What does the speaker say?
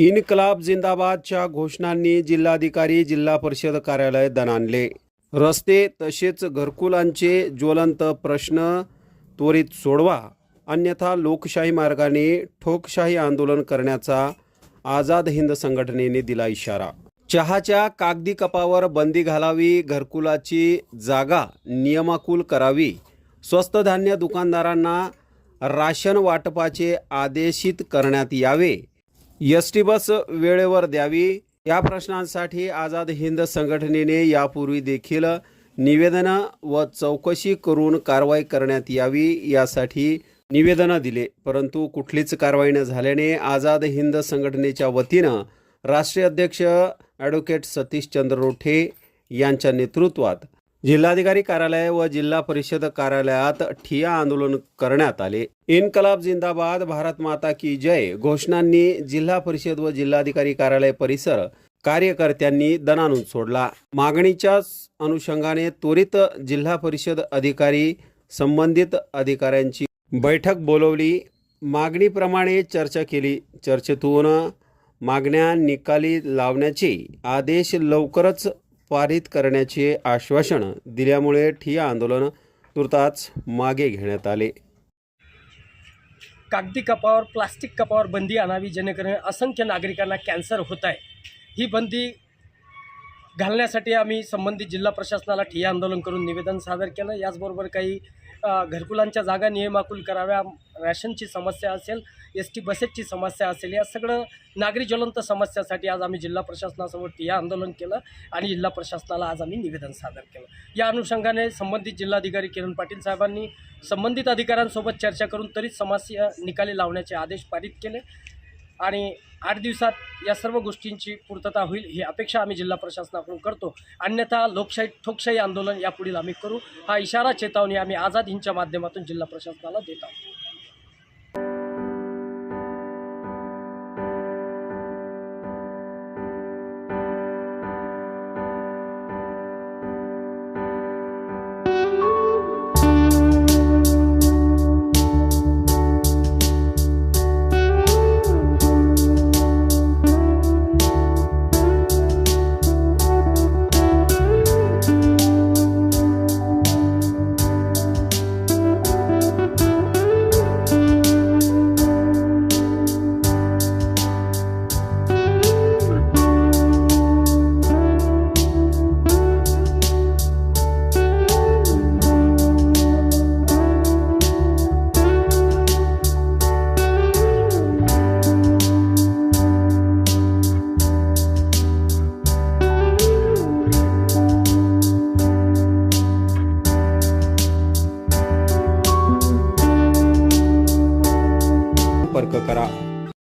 इन्कलाब जिंदाबादच्या घोषणांनी जिल्हाधिकारी जिल्हा परिषद कार्यालय दणाणले. रस्ते तसेच घरकुलांचे ज्वलंत प्रश्न त्वरित सोडवा अन्यथा लोकशाही मार्गाने ठोकशाही आंदोलन करण्याचा आझाद हिंद संघटनेने दिला इशारा. चहाच्या कागदी कपावर बंदी घालावी घरकुलाची जागा नियमाकूल करावी स्वस्त धान्य दुकानदारांना राशन वाटपाचे आदेशित करण्यात यावे एस टी बस वेळेवर द्यावी. या प्रश्नांसाठी आझाद हिंद संघटनेने यापूर्वी देखील निवेदनं व चौकशी करून कारवाई करण्यात यावी यासाठी निवेदनं दिले. परंतु कुठलीच कारवाई न झाल्याने आझाद हिंद संघटनेच्या वतीनं राष्ट्रीय अध्यक्ष ॲडव्होकेट सतीशचंद्र रोठे यांच्या नेतृत्वात जिल्हाधिकारी कार्यालय व जिल्हा परिषद कार्यालयात ठिया आंदोलन करण्यात आले. इन्कलाब जिंदाबाद भारत माता की जय घोषणांनी जिल्हा परिषद व जिल्हाधिकारी कार्यालय परिसर कार्यकर्त्यांनी दणानून सोडला. मागणीच्या अनुषंगाने त्वरित जिल्हा परिषद अधिकारी संबंधित अधिकाऱ्यांची बैठक बोलवली. मागणीप्रमाणे चर्चा केली. चर्चेतून मागण्या निकाली लावण्याचे आदेश लवकरच पारित करण्याचे आश्वासन दिल्यामुळे ठिया आंदोलन तुर्तास मागे घेण्यात आले. कागदी कपावर प्लास्टिक कपावर बंदी आणावी जेणेकरून असंख्य नागरिकांना कॅन्सर होत आहे. ही बंदी घालण्यासाठी आम्ही संबंधित जिल्हा प्रशासनाला ठिय्या आंदोलन करून निवेदन सादर केलं. याचबरोबर काही घरकुलांच्या जागा नियमाकुल कराव्या रॅशनची समस्या असेल एस टी बसेसची समस्या असेल या सगळं नागरी ज्वलंत समस्यासाठी आज आम्ही जिल्हा प्रशासनासमोर ठिय्या आंदोलन केलं आणि जिल्हा प्रशासनाला आज आम्ही निवेदन सादर केलं. या अनुषंगाने संबंधित जिल्हाधिकारी किरण पाटील साहेबांनी संबंधित अधिकाऱ्यांसोबत चर्चा करून तरीच समस्या निकाली लावण्याचे आदेश पारित केले. आणि आठ दिवसात या सर्व गोष्टींची पूर्तता होईल ही अपेक्षा आम्ही जिल्हा प्रशासनाकडून करतो. अन्यथा लोकशाही ठोकशाही आंदोलन यापुढील आम्ही करू. हा इशारा चेतावणी आम्ही आझाद हिंदच्या माध्यमातून जिल्हा प्रशासनाला देत आहोत. संपर्क करा